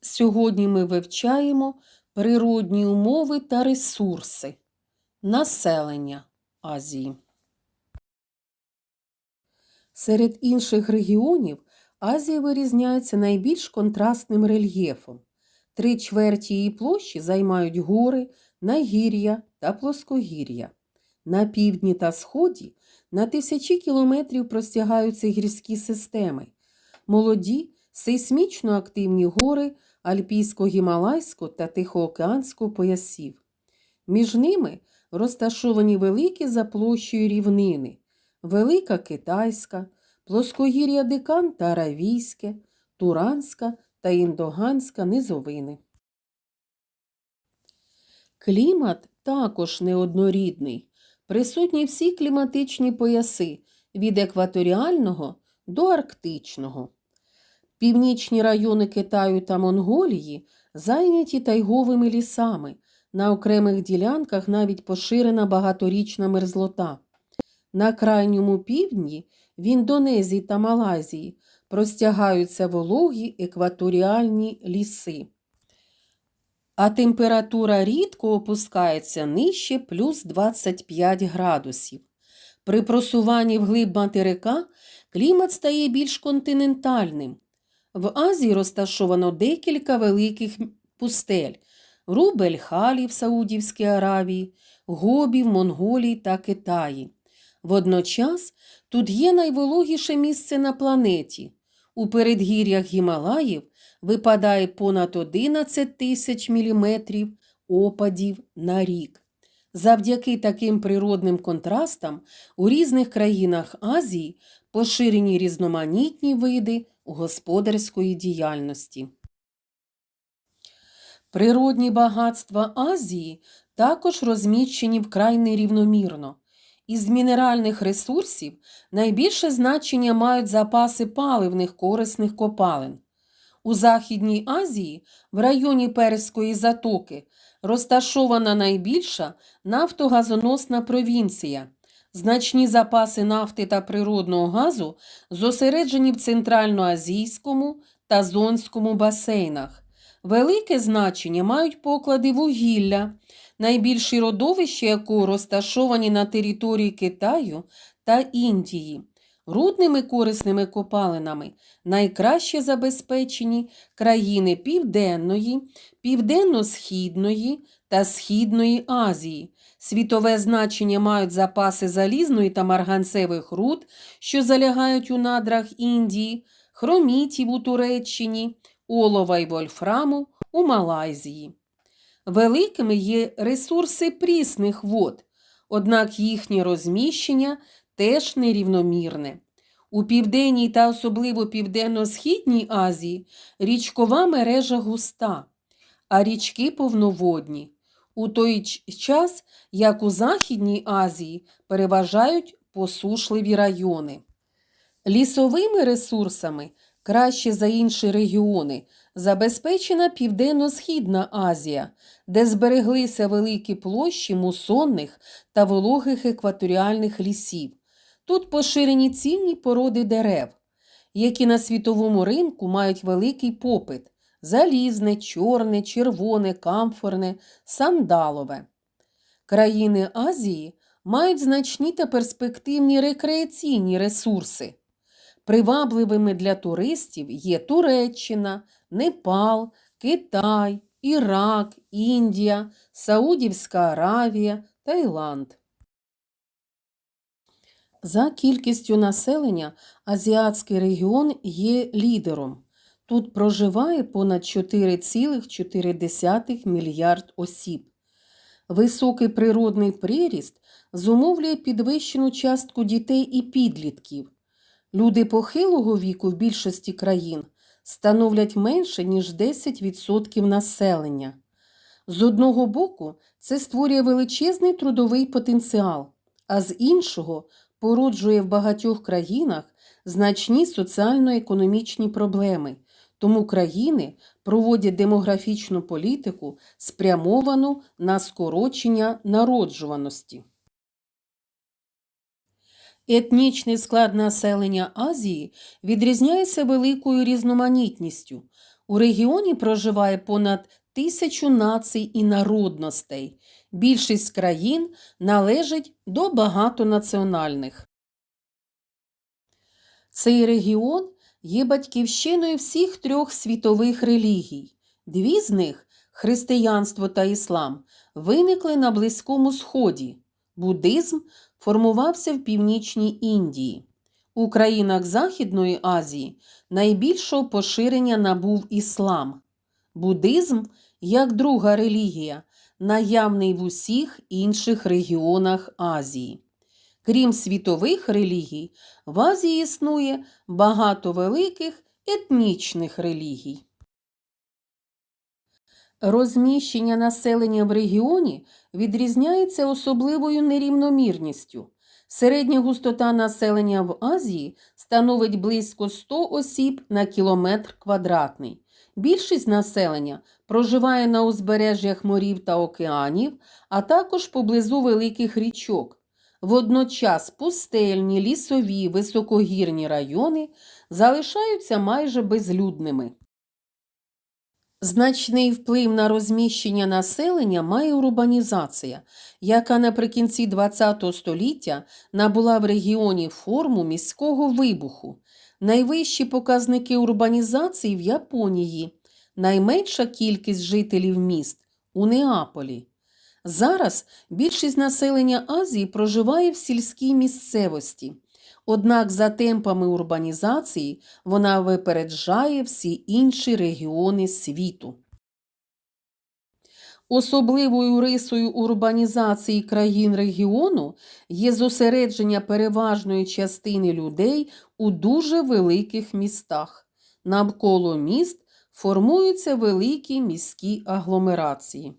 Сьогодні ми вивчаємо природні умови та ресурси населення Азії. Серед інших регіонів Азія вирізняється найбільш контрастним рельєфом. Три чверті її площі займають гори, нагір'я та плоскогір'я. На півдні та сході на тисячі кілометрів простягаються гірські системи, молоді, сейсмічно активні гори Альпійсько-Гімалайського та Тихоокеанського поясів. Між ними розташовані великі за площею рівнини, Велика Китайська, Плоскогір'я Дикан та Аравійське, Туранська та Індоганська низовини. Клімат також неоднорідний. Присутні всі кліматичні пояси від екваторіального до арктичного. Північні райони Китаю та Монголії зайняті тайговими лісами. На окремих ділянках навіть поширена багаторічна мерзлота. На крайньому півдні в Індонезії та Малайзії простягаються вологі екваторіальні ліси. А температура рідко опускається нижче плюс 25 градусів. При просуванні вглиб материка клімат стає більш континентальним. В Азії розташовано декілька великих пустель Рубель Халі в Саудівській Аравії, Гобі в Монголії та Китаї. Водночас тут є найвологіше місце на планеті. У передгір'ях Гімалаїв випадає понад 11 тисяч міліметрів опадів на рік. Завдяки таким природним контрастам у різних країнах Азії поширені різноманітні види господарської діяльності. Природні багатства Азії також розміщені вкрай нерівномірно. Із мінеральних ресурсів найбільше значення мають запаси паливних корисних копалин. У Західній Азії, в районі Перської затоки, розташована найбільша нафтогазоносна провінція. Значні запаси нафти та природного газу зосереджені в центральноазійському та зонському басейнах. Велике значення мають поклади вугілля, найбільші родовища якого розташовані на території Китаю та Індії. Рудними корисними копалинами найкраще забезпечені країни Південної, Південно-Східної та Східної Азії. Світове значення мають запаси залізної та марганцевих руд, що залягають у надрах Індії, хромітів у Туреччині, олова й вольфраму у Малайзії. Великими є ресурси прісних вод, однак їхнє розміщення теж нерівномірне. У Південній та особливо Південно-Східній Азії річкова мережа густа, а річки повноводні. У той час, як у Західній Азії, переважають посушливі райони. Лісовими ресурсами краще за інші регіони забезпечена Південно-Східна Азія, де збереглися великі площі мусонних та вологих екваторіальних лісів. Тут поширені цінні породи дерев, які на світовому ринку мають великий попит залізне, чорне, червоне, камфорне, сандалове. Країни Азії мають значні та перспективні рекреаційні ресурси. Привабливими для туристів є Туреччина, Непал, Китай, Ірак, Індія, Саудівська Аравія, Таїланд. За кількістю населення Азіатський регіон є лідером. Тут проживає понад 4,4 мільярд осіб. Високий природний приріст зумовлює підвищену частку дітей і підлітків. Люди похилого віку в більшості країн становлять менше, ніж 10% населення. З одного боку, це створює величезний трудовий потенціал, а з іншого породжує в багатьох країнах значні соціально-економічні проблеми, тому країни проводять демографічну політику, спрямовану на скорочення народжуваності. Етнічний склад населення Азії відрізняється великою різноманітністю. У регіоні проживає понад тисячу націй і народностей. Більшість країн належить до багатонаціональних. Цей регіон є батьківщиною всіх трьох світових релігій. Дві з них християнство та іслам виникли на Близькому Сході. Буддизм формувався в Північній Індії. У країнах Західної Азії найбільшого поширення набув іслам. Буддизм, як друга релігія, наявний в усіх інших регіонах Азії. Крім світових релігій, в Азії існує багато великих етнічних релігій. Розміщення населення в регіоні відрізняється особливою нерівномірністю. Середня густота населення в Азії становить близько 100 осіб на кілометр квадратний. Більшість населення проживає на узбережжях морів та океанів, а також поблизу великих річок. Водночас пустельні, лісові, високогірні райони залишаються майже безлюдними. Значний вплив на розміщення населення має урбанізація, яка наприкінці ХХ століття набула в регіоні форму міського вибуху. Найвищі показники урбанізації в Японії, найменша кількість жителів міст у Неаполі. Зараз більшість населення Азії проживає в сільській місцевості. Однак за темпами урбанізації вона випереджає всі інші регіони світу. Особливою рисою урбанізації країн регіону є зосередження переважної частини людей у дуже великих містах. Навколо міст формуються великі міські агломерації.